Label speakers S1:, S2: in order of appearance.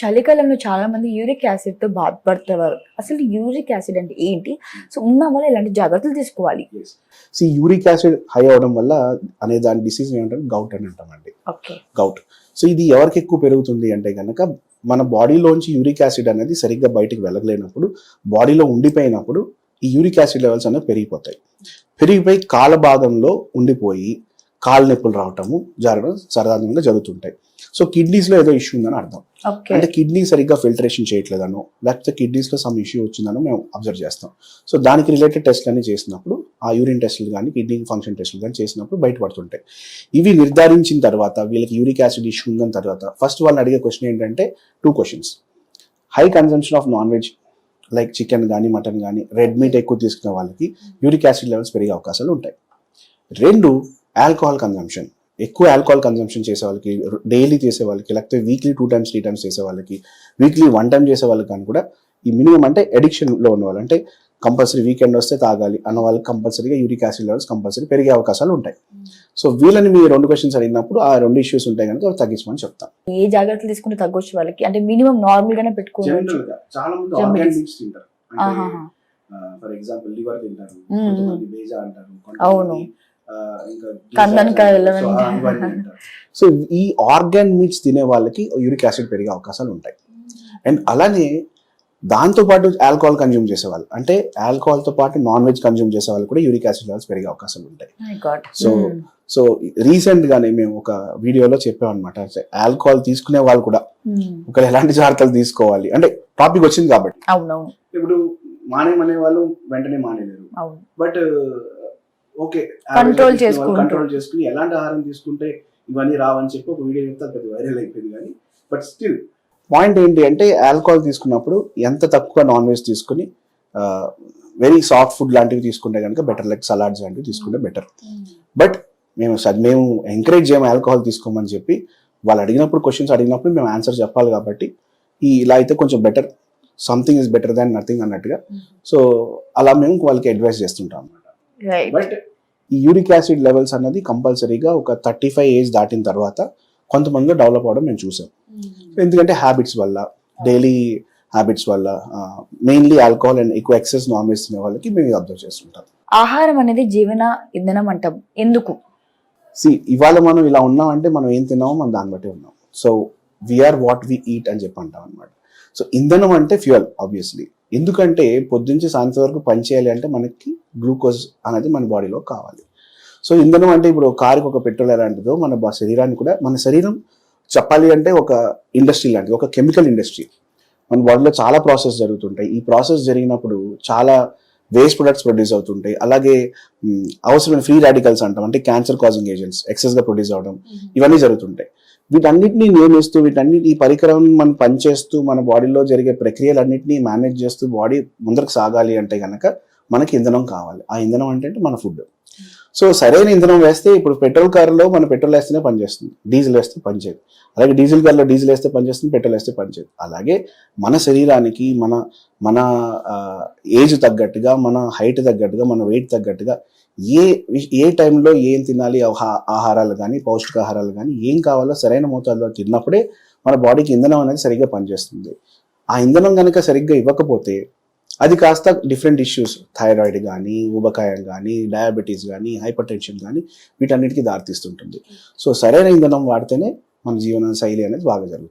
S1: చలికాలంలో చాలా మంది యూరిక్ యాసిడ్తో బాధపడుతున్నారు అసలు యూరిక్ యాసిడ్ అంటే ఏంటి? సో ఉన్న వల్ల ఇలాంటి జాగ్రత్తలు తీసుకోవాలి?
S2: సి యూరిక్ యాసిడ్ హై అవడం వల్ల అనే దాని డిసీజ్ ఏమంటారు? గౌట్ అని అంటామండి గౌట్ సో ఇది ఎవరికి ఎక్కువ పెరుగుతుంది అంటే కనుక మన బాడీలోంచి యూరిక్ యాసిడ్ అనేది సరిగ్గా బయటికి వెళ్ళలేనప్పుడు బాడీలో ఉండిపోయినప్పుడు ఈ యూరిక్ యాసిడ్ లెవెల్స్ అనేవి పెరిగిపోతాయి. పెరిగిపోయి కాల భాగంలో ఉండిపోయి కాలు నొప్పులు రావటము జరగడం సాధారణంగా జరుగుతుంటాయి. సో కిడ్నీస్లో ఏదో ఇష్యూ ఉందని అర్థం. అంటే కిడ్నీ సరిగ్గా ఫిల్టరేషన్ చేయట్లేదనో లేకపోతే కిడ్నీస్లో సమ్ ఇష్యూ వచ్చిందనో మేము అబ్జర్వ్ చేస్తాం. సో దానికి రిలేటెడ్ టెస్ట్లు అన్ని చేసినప్పుడు ఆ యూరిన్ టెస్టులు కానీ కిడ్నీ ఫంక్షన్ టెస్టులు కానీ చేసినప్పుడు బయటపడుతుంటాయి. ఇవి నిర్ధారించిన తర్వాత వీళ్ళకి యూరిక్ యాసిడ్ ఇష్యూ ఉందని తర్వాత ఫస్ట్ వాళ్ళని అడిగే క్వశ్చన్ ఏంటంటే two questions high consumption of non veg like chicken కానీ మటన్ కానీ రెడ్ మీట్ ఎక్కువ తీసుకునే వాళ్ళకి యూరిక్ యాసిడ్ లెవెల్స్ పెరిగే అవకాశాలు ఉంటాయి. రెండు ఆల్కహాల్ కన్జంప్షన్ ఎక్కువ ఆల్కహాల్ కన్జంప్షన్ చేసే వాళ్ళకి డైలీ చేసే వాళ్ళకి లేకపోతే weekly two times three times చేసే వాళ్ళకి వీక్లీ వన్ టైం చేసే వాళ్ళకి కానీ కూడా ఈ మినిమం అంటే అడిక్షన్లో ఉన్న వాళ్ళు అంటే కంపల్సరీ వీకెండ్ వస్తే తాగాలి అన్న వాళ్ళకి కంపల్సరీగా యూరిక్ యాసిడ్ లెవెల్స్ కంపల్సరీ పెరిగే అవకాశాలు ఉంటాయి. సో వీళ్ళని మీ రెండు క్వశ్చన్స్ అడిగినప్పుడు ఆ రెండు ఇష్యూస్ ఉంటాయి కనుక తగ్గించమని చెప్తాం
S1: ఏ జాగ్రత్తలు తీసుకుంటే తగ్గొచ్చు వాళ్ళకి? అంటే మినిమం నార్మల్ గానే పెట్టుకోవచ్చు.
S2: చాలా మంది తింటారు.
S1: ఆహాహా.
S2: ఫర్ ఎగ్జాంపుల్ లివర్ తింటారు.
S1: మ్మ్.
S2: కొంతమంది బేజా అంటారు.
S1: అవును.
S2: సో, ఈ ఆర్గాన్ మీట్స్ తినే వాళ్ళకి యూరిక్ యాసిడ్ పెరిగే అవకాశాలు ఉంటాయి. అండ్ అలానే దాంతో పాటు ఆల్కహాల్ కన్జ్యూమ్ చేసేవాళ్ళు. అంటే alcohol తో పాటు నాన్ వెజ్ కన్జ్యూమ్ చేసే వాళ్ళు కూడా యూరిక్ యాసిడ్ లెవెల్స్ పెరిగే అవకాశాలు ఉంటాయి. సో
S1: మ్మ్.
S2: సో రీసెంట్ గానే మేము ఒక వీడియోలో చెప్పామన్నమాట. ఆల్కహాల్ తీసుకునే వాళ్ళు కూడా
S1: మ్మ్.
S2: ఒకవేళ ఎలాంటి జాగ్రత్తలు తీసుకోవాలి? అంటే టాపిక్ వచ్చింది కాబట్టి. ఇప్పుడు మానేమనే వాళ్ళు వెంటనే మానేలేరు.
S1: అవును.
S2: But okay.
S1: Control చేసుకుంటూ.
S2: కంట్రోల్ చేసుకుని ఎలాంటి ఆహారం తీసుకుంటే ఇవన్నీ రావని చెప్పి ఒక వీడియో చెప్తే పెద్ద వైరల్ అయిపోయింది కానీ బట్ స్టిల్ పాయింట్ ఏంటి అంటే ఆల్కహాల్ తీసుకున్నప్పుడు ఎంత తక్కువ నాన్ వెజ్ తీసుకుని వెరీ సాఫ్ట్ ఫుడ్ లాంటివి తీసుకుంటే కనుక బెటర్ లైక్ సలాడ్స్ లాంటివి తీసుకుంటే బెటర్ బట్ మేము స- మేము ఎంకరేజ్ చేయము ఆల్కహాల్ తీసుకోమని చెప్పి వాళ్ళు అడిగినప్పుడు క్వశ్చన్స్ అడిగినప్పుడు మేము ఆన్సర్ చెప్పాలి కాబట్టి ఈ ఇలా అయితే కొంచెం better something is better than nothing అన్నట్టుగా. సో అలా మేము వాళ్ళకి అడ్వైస్ చేస్తుంటాం అన్నమాట.
S1: రైట్
S2: బట్ ఈ యూరిక్ యాసిడ్ లెవెల్స్ అన్నది కంపల్సరీగా ఒక థర్టీ ఫైవ్ ఏజ్ దాటిన తర్వాత కొంతమందిలో డెవలప్ అవడం మేము చూసాం. ఎందుకంటే హ్యాబిట్స్ వల్ల డైలీ హ్యాబిట్స్ వల్ల మెయిన్లీ ఆల్కహాల్ అండ్ ఎక్కువ ఎక్సెస్ నాన్ వెజ్ తినే వాళ్ళకి మేము అబ్జర్వ్ చేస్తుంటాం.
S1: ఆహారం అనేది జీవన ఇంధనం అంటాం. ఎందుకు?
S2: సి ఇవాళ మనం ఇలా ఉన్నామంటే మనం ఏం తిన్నామో మనం దాన్ని బట్టి ఉన్నాం. So we are what we eat అని చెప్పి అంటాం అనమాట సో ఇంధనం అంటే ఫ్యూయల్ ఆబ్వియస్లీ ఎందుకంటే పొద్దుంచి సాయంత్రం వరకు పని చేయాలి అంటే మనకి గ్లూకోజ్ అనేది మన బాడీలో కావాలి. సో ఇంధనం అంటే ఇప్పుడు కారుకి ఒక పెట్రోల్ ఎలాంటిదో మన శరీరాన్ని కూడా మన శరీరం చెప్పాలి అంటే ఒక ఇండస్ట్రీ లాంటిది ఒక కెమికల్ ఇండస్ట్రీ. మన బాడీలో చాలా ప్రాసెస్ జరుగుతుంటాయి. ఈ ప్రాసెస్ జరిగినప్పుడు చాలా వేస్ట్ ప్రొడక్ట్స్ ప్రొడ్యూస్ అవుతుంటాయి. అలాగే అవసరమైన ఫ్రీ రాడికల్స్ అంటాం అంటే క్యాన్సర్ కాజింగ్ ఏజెంట్స్ ఎక్సెస్గా ప్రొడ్యూస్ అవడం ఇవన్నీ జరుగుతుంటాయి. వీటన్నిటినీ నియమిస్తూ వీటన్నిటి ఈ పరికరం మనం పనిచేస్తూ మన బాడీలో జరిగే ప్రక్రియలన్నింటినీ మేనేజ్ చేస్తూ బాడీ ముందరకు సాగాలి అంటే గనక మనకి ఇంధనం కావాలి. ఆ ఇంధనం అంటే మన ఫుడ్ సో సరైన ఇంధనం వేస్తే ఇప్పుడు పెట్రోల్ కారులో మన పెట్రోల్ వేస్తేనే పనిచేస్తుంది. డీజిల్ వేస్తే పనిచేయదు. అలాగే డీజిల్ కార్లో డీజిల్ వేస్తే పనిచేస్తుంది పెట్రోల్ వేస్తే పనిచేయదు. అలాగే మన శరీరానికి మన మన ఏజ్ తగ్గట్టుగా మన హైట్ తగ్గట్టుగా మన వెయిట్ తగ్గట్టుగా ఏ ఏ టైంలో ఏం తినాలి ఆహా- ఆహారాలు కానీ పౌష్టికాహారాలు కానీ ఏం కావాలో సరైన మోతాదులో తిన్నప్పుడే మన బాడీకి ఇంధనం అనేది సరిగ్గా పనిచేస్తుంది. ఆ ఇంధనం కనుక సరిగ్గా ఇవ్వకపోతే అది కాస్త డిఫరెంట్ ఇష్యూస్ థైరాయిడ్ కానీ ఊబకాయం కానీ డయాబెటీస్ కానీ హైపర్ టెన్షన్ కానీ వీటన్నిటికీ దారితీస్తుంటుంది. సో సరైన ఇంధనం వాడితేనే మన జీవన శైలి అనేది బాగా జరుగుతుంది.